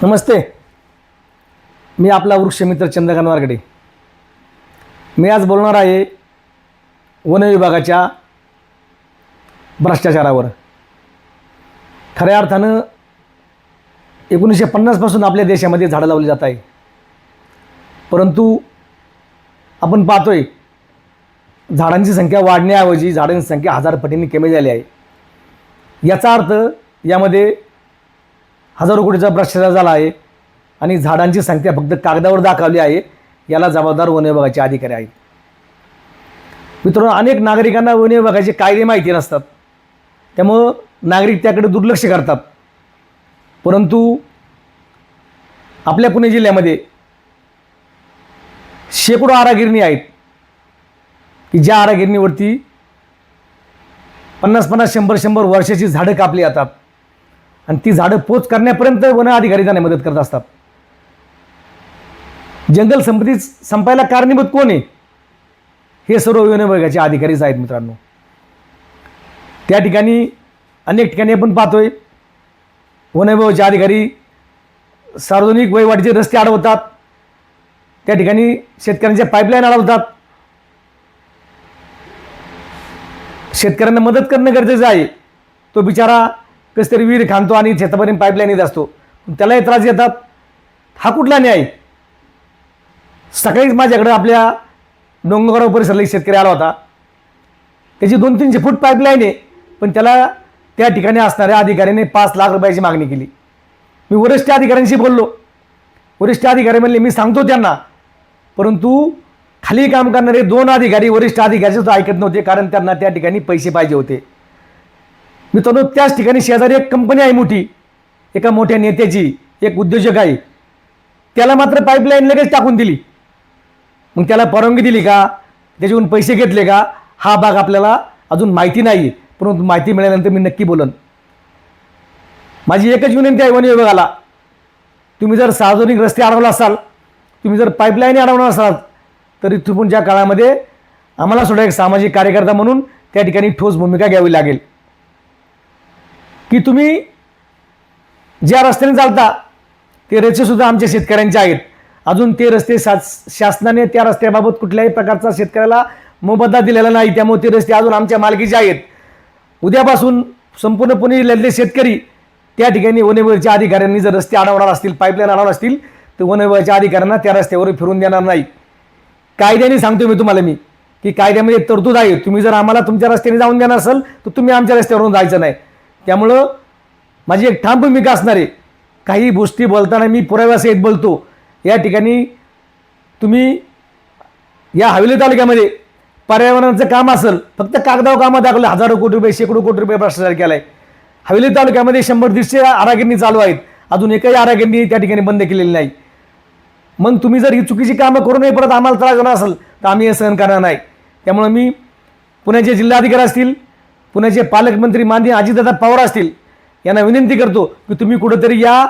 नमस्ते. मी आपला वृक्षमित्र चंद्रकांत वारगडे. मी आज बोलणार आहे वन विभागाच्या भ्रष्टाचारावर. खऱ्या अर्थानं एकोणीसशे पन्नासपासून आपल्या देशामध्ये झाडं लावली जात आहे. परंतु आपण पाहतोय झाडांची संख्या वाढण्याऐवजी झाडांची संख्या हजार पटींनी कमी झाली आहे. याचा अर्थ यामध्ये हजारो कोटीचा भ्रष्टाचार झाला आहे आणि झाडांची संख्या फक्त कागदावर दाखवली आहे याला जबाबदार वन विभागाचे अधिकारी आहेत. मित्रांनो अनेक नागरिकांना वन विभागाचे कायदे माहिती नसतात. त्यामुळं नागरिक त्याकडे दुर्लक्ष करतात. परंतु आपल्या पुणे जिल्ह्यामध्ये शेकडो आरागिरणी आहेत की ज्या आरागिरणीवरती पन्नास पन्नास शंभर शंभर वर्षाची झाडं कापली जातात. आणि ती झाडं पोच करण्यापर्यंत वन अधिकारी त्यांना मदत करत असतात. जंगल संपत्ती संपायला कारणीभूत कोण आहे? हे सर्व वन विभागाचे अधिकारीच आहेत मित्रांनो. त्या ठिकाणी अनेक ठिकाणी आपण पाहतोय वन विभागाचे अधिकारी सार्वजनिक वहिवाटीचे रस्ते अडवतात त्या ठिकाणी शेतकऱ्यांच्या पाईपलाईन अडवतात. शेतकऱ्यांना मदत करणं गरजेचं आहे. तो बिचारा कसं तरी विहीर खांदतो आणि शेतापर्यंत पाईपलाईन येत असतो. त्यालाही त्रास येतात. हा कुठला न्याय? सकाळीच माझ्याकडे आपल्या डोंगरगाव परिसरला एक शेतकरी आला होता. त्याची दोन तीनशे फूट पाईपलाईन आहे पण त्याला त्या ठिकाणी असणाऱ्या अधिकाऱ्याने पाच लाख रुपयाची मागणी केली. मी वरिष्ठ अधिकाऱ्यांशी बोललो. वरिष्ठ अधिकारी म्हणले मी सांगतो त्यांना. परंतु खाली काम करणारे दोन अधिकारी वरिष्ठ अधिकारी सुद्धा ऐकत नव्हते कारण त्यांना त्या ठिकाणी पैसे पाहिजे होते. मित्रांनो त्याच ठिकाणी शेजारी एक कंपनी आहे मोठी. एका मोठ्या नेत्याची एक उद्योजक आहे. त्याला मात्र पाईपलाईन लगेच टाकून दिली. मग त्याला परवानगी दिली का? त्याच्याकडून पैसे घेतले का? हा भाग आपल्याला अजून माहिती नाही परंतु माहिती मिळाल्यानंतर मी नक्की बोलन. माझी एकच विनंती आहे वन विभागाला. तुम्ही जर सार्वजनिक रस्ते अडवला असाल तुम्ही जर पाईपलाईन अडवणार असाल तर ज्या काळामध्ये आम्हाला सुद्धा एक सामाजिक कार्यकर्ता म्हणून त्या ठिकाणी ठोस भूमिका घ्यावी लागेल. की तुम्ही ज्या रस्त्याने चालता ते रस्तेसुद्धा आमच्या शेतकऱ्यांचे आहेत. अजून ते रस्ते शास शासनाने त्या रस्त्याबाबत कुठल्याही प्रकारचा शेतकऱ्याला मोबदला दिलेला नाही. त्यामुळे ते रस्ते अजून आमच्या मालकीचे आहेत. उद्यापासून संपूर्ण पुणे जिल्ह्यातले शेतकरी त्या ठिकाणी वनविभागाच्या अधिकाऱ्यांनी जर रस्ते अडवणार असतील पाईपलाईन अडवणार असतील तर वनविभागाच्या अधिकाऱ्यांना त्या रस्त्यावर फिरून देणार नाही. कायद्याने सांगतो मी तुम्हाला मी की कायद्यामध्ये तरतूद आहे. तुम्ही जर आम्हाला तुमच्या रस्त्याने जाऊन देणार असाल तर तुम्ही आमच्या रस्त्यावरून जायचं नाही. त्यामुळं माझी एक ठाम भूमिका असणार आहे. काही गोष्टी बोलताना मी पुराव्यासहित बोलतो. या ठिकाणी तुम्ही या हवेली तालुक्यामध्ये पर्यावरणाचं काम असेल फक्त कागदावर कामं दाखवलं हजारो कोटी रुपये शेकडो कोटी रुपये भ्रष्टाचार केला आहे हवेली तालुक्यामध्ये शंभर दीडशे आरागिरणी चालू आहेत. अजून एकही आरागिरणी त्या ठिकाणी बंद केलेली नाही. मग तुम्ही जर ही चुकीची कामं करू नये परत आम्हाला त्रास होणार असेल तर आम्ही हे सहन करणार नाही. त्यामुळं मी पुण्याचे जिल्हाधिकारी असतील पुण्याचे पालकमंत्री माननीय अजितदादा पवार असतील यांना विनंती करतो की तुम्ही कुठंतरी या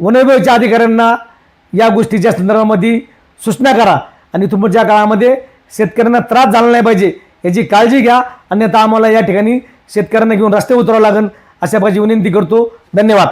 वनविभागाच्या अधिकाऱ्यांना या गोष्टीच्या संदर्भामध्ये सूचना करा. आणि तुमच्या काळामध्ये शेतकऱ्यांना त्रास झाला नाही पाहिजे याची काळजी घ्या. अन्यथा आम्हाला या ठिकाणी शेतकऱ्यांना घेऊन रस्ते उतरावं लागेल अशा पाहिजे विनंती करतो. धन्यवाद.